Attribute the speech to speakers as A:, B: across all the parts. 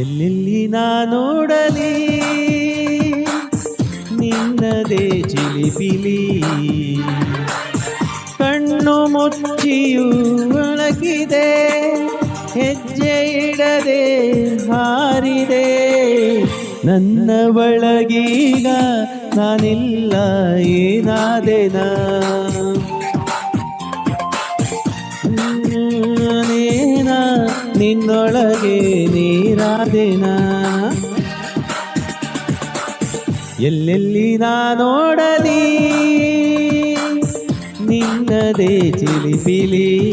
A: ಎಲ್ಲೆಲ್ಲಿ ನಾ ನೋಡಲಿ? ನಿನ್ನದೇ ಚಿಲಿಪಿಲಿ ಕಣ್ಣು ಮುಚ್ಚಿಯೂ ಒಳಗಿದೆ ಹೆಜ್ಜೆ ಇಡದೆ ಹಾರಿದೆ. ನನ್ನ ಒಳಗೀಗ ನಾನಿಲ್ಲ, ಏನಾದೆನ? ನಿನ್ನೊಳಗೆ ನಿನ್ನೊಳಗೆ ನೀರಾದೆನ ಎಲ್ಲೆಲ್ಲಿ ನಾ ನೋಡಲಿ? ನಿನ್ನದೇ ಚಿಲಿಪಿಲಿ.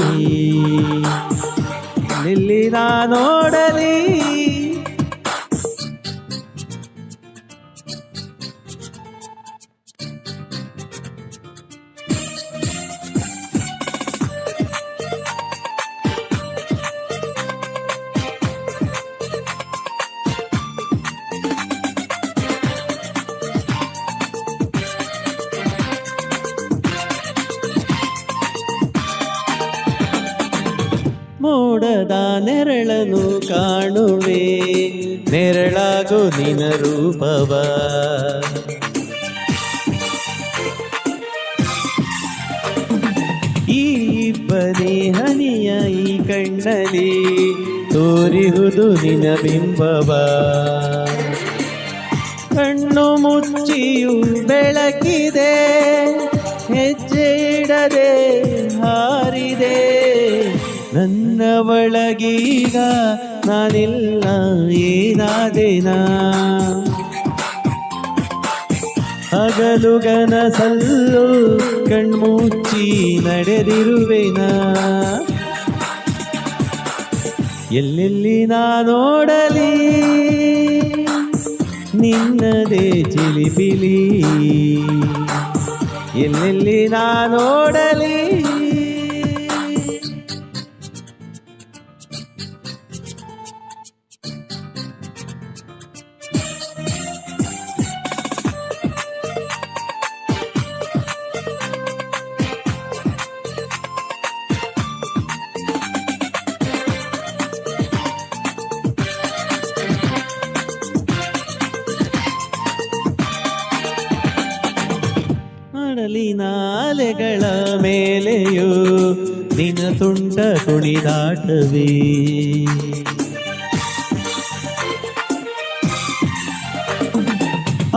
A: ಎಲ್ಲೆಲ್ಲಿ ನಾ ನೋಡಲಿ? ಮೋಡದ ನೆರಳನು ಕಾಣುವೆ. ನೆರಳಾಗು ನಿನ ರೂಪವ. ಈ ಇಬ್ಬನಿ ಹನಿಯ ಈ ಕಣ್ಣಲಿ ತೋರಿಹುದು ನಿನ ಬಿಂಬವ. ಕಣ್ಣು ಮುಚ್ಚಿಯು ಬೆಳಕಿದೆ, ಹೆಜ್ಜೆ ಇಡದೆ ಒಳಗೀಗ ನಾನಿಲ್ಲ, ಏನಾದೇನಾ? ಹಗಲುಗನ ಸಲ್ಲು ಕಣ್ಮುಚ್ಚಿ ನಡೆದಿರುವೆನ? ಎಲ್ಲೆಲ್ಲಿ ನಾ ನೋಡಲಿ? ನಿನ್ನದೇ ಚಿಲಿಪಿಲಿ. ಎಲ್ಲೆಲ್ಲಿ ನಾ ನೋಡಲಿ? ಅಡಲಿ ನಾಲೆಗಳ ಮೇಲೆಯೂ ನಿನ್ನ ತುಂಟ ಕುಣಿದಾಟವೇ.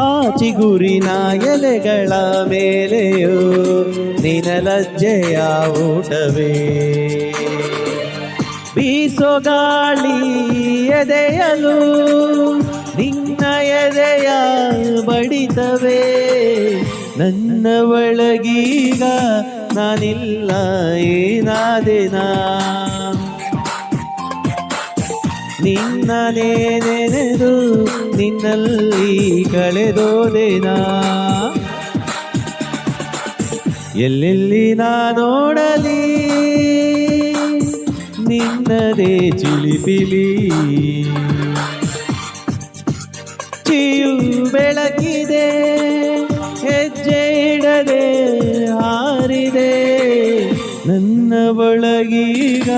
A: ಆ ಚಿಗುರಿನ ಎಲೆಗಳ ಮೇಲೆಯೂ ನಿನ ಲಜ್ಜೆಯ ಊಟವೇ. ಬೀಸೋ ಗಾಳಿ ಎದೆಯಲು ನಿನ್ನ ಎದೆಯ ಬಡಿತವೇ. ನನ್ನ ಒಳಗೀಗ ನಾನಿಲ್ಲ, ಏನಾದೆನಾ? ನಿನ್ನನೇ ನೆನೆದು ನಿನ್ನಲ್ಲಿ ಕಳೆದೋದೆನಾ? ಎಲ್ಲೆಲ್ಲಿ ನಾ ನೋಡಲಿ? ನಿನ್ನದೇ ಚಿಲಿಪಿಲಿ. ಚಿಯು ಬೆಳಕಿದೆ. ಇಡದೆ ಹಾರಿದೆ. ನನ್ನ ಒಳಗೀಗ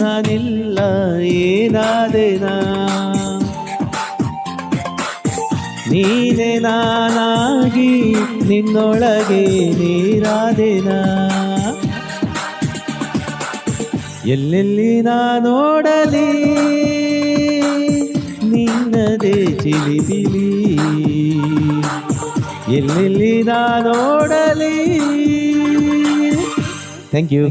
A: ನಾನಿಲ್ಲ ಏನಾದೆನಾ ನೀನೆ ನಾನಾಗಿ ನಿನ್ನೊಳಗೆ ನೀರಾದೆನಾ ಎಲ್ಲೆಲ್ಲಿ ನಾ ನೋಡಲಿ? ನಿನ್ನದೇ ಚಿಲಿಪಿಲಿ. ಎಲ್ಲೆಲ್ಲಿ ನೋಡಲಿ? Thank you